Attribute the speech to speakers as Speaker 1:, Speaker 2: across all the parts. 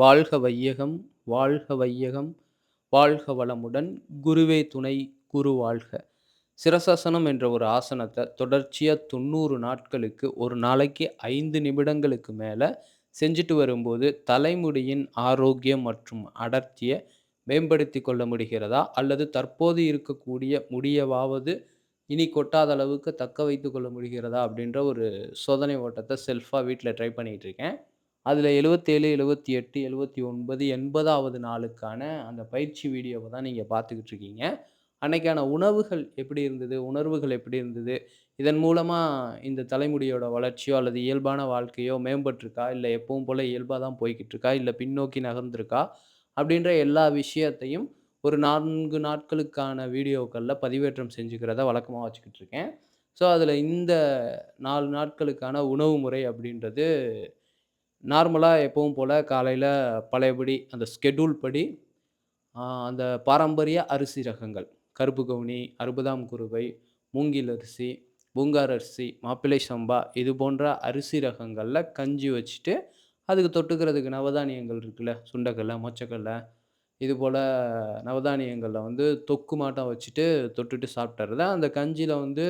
Speaker 1: வாழ்க வையகம் வாழ்க வையகம் வாழ்க வளமுடன் குருவே துணை குரு வாழ்க. சிரசாசனம் என்ற ஒரு ஆசனத்தை தொடர்ச்சியாக தொண்ணூறு நாட்களுக்கு ஒரு நாளைக்கு ஐந்து நிமிடங்களுக்கு மேலே செஞ்சுட்டு வரும்போது தலைமுடியின் ஆரோக்கியம் மற்றும் அடர்த்தியை மேம்படுத்தி கொள்ள முடிகிறதா? அல்லது தற்போது இருக்கக்கூடிய முடியவாவது இனி கொட்டாத அளவுக்கு தக்க வைத்து கொள்ள முடிகிறதா? அப்படின்ற ஒரு சோதனை ஓட்டத்தை செல்ஃபாக வீட்டில் ட்ரை பண்ணிகிட்டு இருக்கேன். அதில் எழுவத்தேழு எழுவத்தி எட்டு எழுவத்தி ஒன்பது எண்பதாவது நாளுக்கான அந்த பயிற்சி வீடியோவை தான் நீங்கள் பார்த்துக்கிட்டு இருக்கீங்க. அன்னைக்கான உணவுகள் எப்படி இருந்தது? உணர்வுகள் எப்படி இருந்தது? இதன் மூலமாக இந்த தலைமுடியோட வளர்ச்சியோ அல்லது இயல்பான வாழ்க்கையோ மேம்பட்டிருக்கா? இல்லை எப்பவும் போல் இயல்பாக தான் போய்கிட்டு இருக்கா? இல்லை பின்னோக்கி நகர்ந்திருக்கா? அப்படின்ற எல்லா விஷயத்தையும் ஒரு நான்கு நாட்களுக்கான வீடியோக்களில் பதிவேற்றம் செஞ்சுக்கிறத வழக்கமாக வச்சுக்கிட்டு இருக்கேன். ஸோ அதில் இந்த நாலு நாட்களுக்கான உணவு முறை அப்படின்றது நார்மலாக எப்பவும் போல் காலையில் பழையபடி அந்த ஸ்கெட்யூல் படி அந்த பாரம்பரிய அரிசி ரகங்கள் கருப்பு கவுனி அறுபதாம் குருவை மூங்கில் அரிசி பூங்கார் அரிசி மாப்பிள்ளை சம்பா இது போன்ற அரிசி ரகங்களில் கஞ்சி வச்சுட்டு அதுக்கு தொட்டுக்கிறதுக்கு நவதானியங்கள் இருக்குல்ல சுண்டக்கடலை மொச்சக்கடலை இது போல் நவதானியங்களில் வந்து தொக்கு மாட்டம் வச்சுட்டு தொட்டுட்டு சாப்பிட்றத அந்த கஞ்சியில் வந்து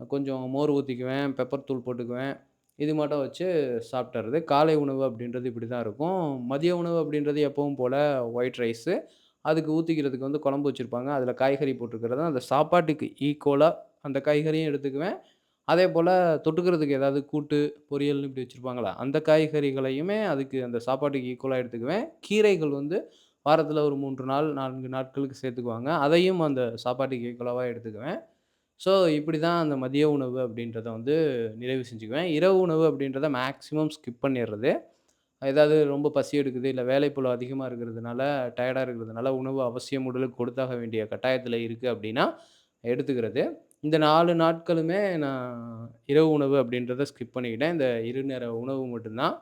Speaker 1: கொஞ்சம் மோர் ஊற்றிக்குவேன் பெப்பர் தூள் போட்டுக்குவேன். இது மட்டும் வச்சு சாப்பிட்டுறது. காலை உணவு அப்படின்றது இப்படி தான் இருக்கும். மதிய உணவு அப்படின்றது எப்பவும் போல் ஒயிட் ரைஸு அதுக்கு ஊற்றிக்கிறதுக்கு வந்து குழம்பு வச்சுருப்பாங்க. அதில் காய்கறி போட்டிருக்கிறது அந்த சாப்பாட்டுக்கு ஈக்குவலாக அந்த காய்கறியும் எடுத்துக்குவேன். அதே போல் தொட்டுக்கிறதுக்கு ஏதாவது கூட்டு பொரியல்னு இப்படி வச்சுருப்பாங்களா அந்த காய்கறிகளையுமே அதுக்கு அந்த சாப்பாட்டுக்கு ஈக்குவலாக எடுத்துக்குவேன். கீரைகள் வந்து வாரத்தில் ஒரு மூன்று நாள் நான்கு நாட்களுக்கு சேர்த்துக்குவாங்க. அதையும் அந்த சாப்பாட்டுக்கு ஈக்குவலாக எடுத்துக்குவேன். ஸோ இப்படி தான் அந்த மதிய உணவு அப்படின்றத வந்து நிறைவு செஞ்சுக்குவேன். இரவு உணவு அப்படின்றத மேக்ஸிமம் ஸ்கிப் பண்ணிடுறது ஏதாவது ரொம்ப பசி எடுக்குது இல்லை வேலைப்பளு அதிகமாக இருக்கிறதுனால டயர்டாக இருக்கிறதுனால உணவு அவசியம் உடலுக்கு கொடுத்தாக வேண்டிய கட்டாயத்தில் இருக்குது அப்படின்னா எடுத்துக்கிறது. இந்த நாலு நாட்களுமே நான் இரவு உணவு அப்படின்றத ஸ்கிப் பண்ணிக்கிட்டேன். இந்த இரு நேர உணவு மட்டும்தான்.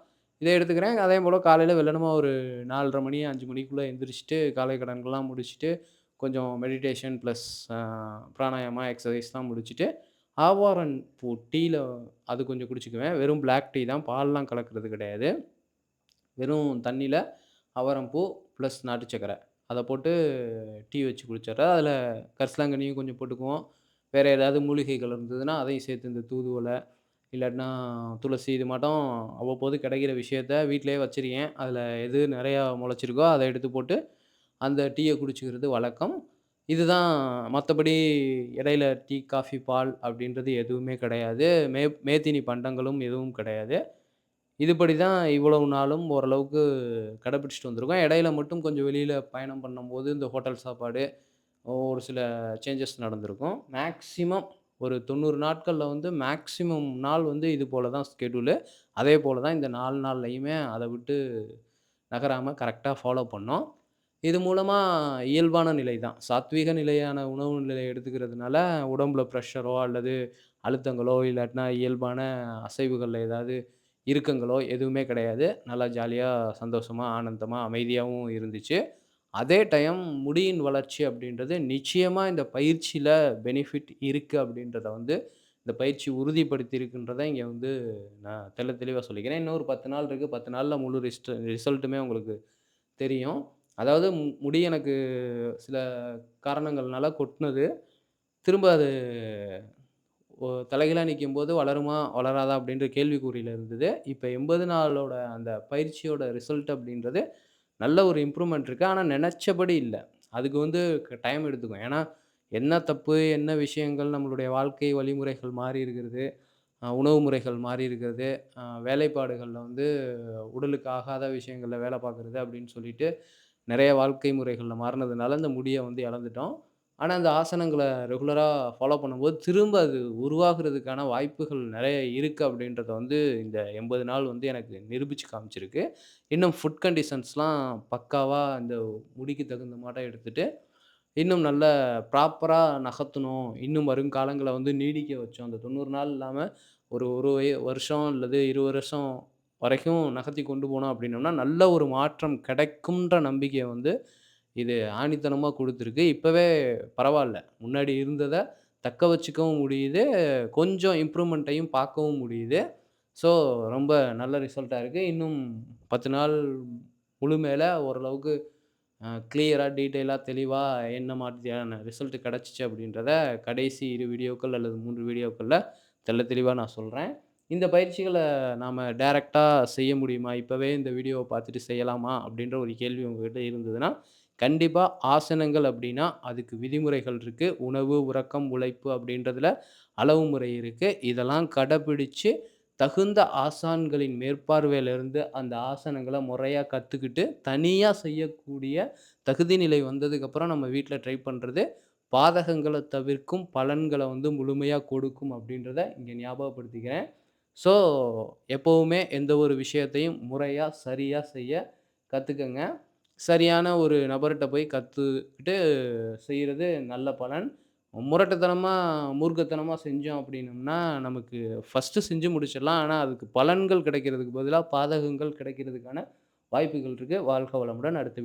Speaker 1: இதை எடுத்துக்கிறேன். அதே போல் காலையில் வெள்ளனமாக ஒரு நாலரை மணி அஞ்சு மணிக்குள்ளே எந்திரிச்சிட்டு காலை கடன்கள்லாம் முடிச்சுட்டு கொஞ்சம் மெடிடேஷன் ப்ளஸ் பிராணாயாமா எக்ஸசைஸ்லாம் முடிச்சுட்டு ஆவாரன் பூ டீயில் அது கொஞ்சம் குடிச்சுக்குவேன். வெறும் பிளாக் டீ தான். பால்லாம் கலக்கிறது கிடையாது. வெறும் தண்ணியில் அவரம்பூ ப்ளஸ் நாட்டு சக்கரை. அதை போட்டு டீ வச்சு குடிச்சிட்றேன். அதில் கரிசலாங்கண்ணியும் கொஞ்சம் போட்டுக்குவோம். வேறு ஏதாவது மூலிகைகள் இருந்ததுன்னா அதையும் சேர்த்து இந்த தூதுவலை இல்லாட்டினா துளசி இது மட்டும் அவ்வப்போது கிடைக்கிற விஷயத்த வீட்டிலேயே வச்சுருக்கேன். அதில் எது நிறையா முளைச்சிருக்கோ அதை எடுத்து போட்டு அந்த டீயை குடிச்சிக்கிறது வழக்கம். இதுதான் மற்றபடி இடையில டீ காஃபி பால் அப்படின்றது எதுவுமே கிடையாது. மே மேத்தினி பண்டங்களும் எதுவும் கிடையாது. இதுபடி தான் இவ்வளவு நாளும் ஓரளவுக்கு கடைப்பிடிச்சிட்டு வந்திருக்கோம். இடையில மட்டும் கொஞ்சம் வெளியில் பயணம் பண்ணும்போது இந்த ஹோட்டல் சாப்பாடு ஒரு சில சேஞ்சஸ் நடந்திருக்கும். மேக்ஸிமம் ஒரு தொண்ணூறு நாட்களில் வந்து மேக்ஸிமம் நாள் வந்து இது போல் தான் ஸ்கெடியூலு அதே போல் தான் இந்த நாலு நாள்லையுமே அதை விட்டு நகராமல் கரெக்டாக ஃபாலோ பண்ணோம். இது மூலமாக இயல்பான நிலை தான் சாத்வீக நிலையான உணவு நிலையை எடுத்துக்கிறதுனால உடம்புல ப்ரெஷரோ அல்லது அழுத்தங்களோ இல்லாட்டினா இயல்பான அசைவுகளில் ஏதாவது இறுக்கங்களோ எதுவுமே கிடையாது. நல்லா ஜாலியாக சந்தோஷமாக ஆனந்தமாக அமைதியாகவும் இருந்துச்சு. அதே டைம் முடியின் வளர்ச்சி அப்படின்றது நிச்சயமாக இந்த பயிற்சியில் பெனிஃபிட் இருக்குது அப்படின்றத வந்து இந்த பயிற்சி உறுதிப்படுத்தி இருக்குன்றதை இங்கே வந்து நான் தெள்ள தெளிவாக சொல்லிக்கிறேன். இன்னொரு பத்து நாள் இருக்குது பத்து நாளில் முழு ரிஸ்ட் ரிசல்ட்டுமே உங்களுக்கு தெரியும். அதாவது முடி எனக்கு சில காரணங்கள்னால கொட்டினது. திரும்ப அது தலைகீழாக நிற்கும்போது வளருமா வளராதா அப்படின்ற கேள்விக்குறியில் இருந்தது. இப்போ எண்பது நாளோட அந்த பயிற்சியோட ரிசல்ட் அப்படின்றது நல்ல ஒரு இம்ப்ரூவ்மெண்ட் இருக்குது ஆனால் நினச்சபடி இல்லை. அதுக்கு வந்து டைம் எடுத்துக்கும். ஏன்னா என்ன தப்பு என்ன விஷயங்கள் நம்மளுடைய வாழ்க்கை வழிமுறைகள் மாறி இருக்கிறது. உணவு முறைகள் மாறி இருக்கிறது. வேலைப்பாடுகளில் வந்து உடலுக்கு ஆகாத விஷயங்களில் வேலை பார்க்குறது அப்படின்னு சொல்லிட்டு நிறைய வாழ்க்கை முறைகளில் மாறினதுனால இந்த முடியை வந்து இழந்துட்டோம். ஆனால் அந்த ஆசனங்களை ரெகுலராக ஃபாலோ பண்ணும்போது திரும்ப அது உருவாகிறதுக்கான வாய்ப்புகள் நிறைய இருக்குது அப்படின்றத வந்து இந்த எண்பது நாள் வந்து எனக்கு நிரூபித்து காமிச்சிருக்கு. இன்னும் ஃபுட் கண்டிஷன்ஸ்லாம் பக்காவாக இந்த முடிக்கு தகுந்த மாட்டம் எடுத்துகிட்டு இன்னும் நல்ல ப்ராப்பராக நகர்த்தணும். இன்னும் வருங்காலங்களை வந்து நீடிக்க வச்சோம். அந்த தொண்ணூறு நாள் இல்லாமல் ஒரு ஒரு வருஷம் அல்லது இரு வருஷம் வரைக்கும் நகர்த்தி கொண்டு போனோம் அப்படின்னோம்னா நல்ல ஒரு மாற்றம் கிடைக்கும்ன்ற நம்பிக்கையை வந்து இது ஆணித்தனமாக கொடுத்துருக்கு. இப்போவே பரவாயில்ல முன்னாடி இருந்ததை தக்க வச்சுக்கவும் முடியுது. கொஞ்சம் இம்ப்ரூவ்மெண்ட்டையும் பார்க்கவும் முடியுது. ஸோ ரொம்ப நல்ல ரிசல்ட்டாக இருக்குது இன்னும் பத்து நாள் முழுமையில ஓரளவுக்கு கிளியராக டீட்டெயிலாக தெளிவாக என்ன மாதிரியான ரிசல்ட் கிடச்சிச்சு அப்படின்றத கடைசி இரு வீடியோக்கள் அல்லது மூன்று வீடியோக்களில் தெள்ள தெளிவாக நான் சொல்கிறேன் இந்த பயிற்சிகளை நாம் டைரெக்டாக செய்ய முடியுமா? இப்போவே இந்த வீடியோவை பார்த்துட்டு செய்யலாமா? அப்படின்ற ஒரு கேள்வி உங்ககிட்ட இருந்ததுன்னா, கண்டிப்பாக ஆசனங்கள் அப்படின்னா, அதுக்கு விதிமுறைகள் இருக்குது உணவு, உறக்கம், உழைப்பு அப்படின்றதுல அளவு முறை இருக்குது இதெல்லாம் கடைபிடிச்சு தகுந்த ஆசான்களின் மேற்பார்வையிலிருந்து அந்த ஆசனங்களை முறையாக கற்றுக்கிட்டு தனியாக செய்யக்கூடிய தகுதி நிலை வந்ததுக்கப்புறம் நம்ம வீட்டில் ட்ரை பண்ணுறது பாதகங்களை தவிர்க்கும், பலன்களை வந்து முழுமையாக கொடுக்கும் அப்படின்றத இங்கே ஞாபகப்படுத்திக்கிறேன். ஸோ, எப்போவுமே எந்த ஒரு விஷயத்தையும் முறையாக சரியாக செய்ய கற்றுக்கங்க சரியான ஒரு நபர்கிட்ட போய் கற்றுக்கிட்டு செய்கிறது நல்ல பலன். முரட்டத்தனமாக மூர்க்கத்தனமாக செஞ்சோம் அப்படின்னம்னா, நமக்கு ஃபஸ்ட்டு செஞ்சு முடிச்சிடலாம். ஆனால் அதுக்கு பலன்கள் கிடைக்கிறதுக்கு பதிலாக பாதகங்கள் கிடைக்கிறதுக்கான வாய்ப்புகள் இருக்குது வாழ்க வளமுடன். அடுத்த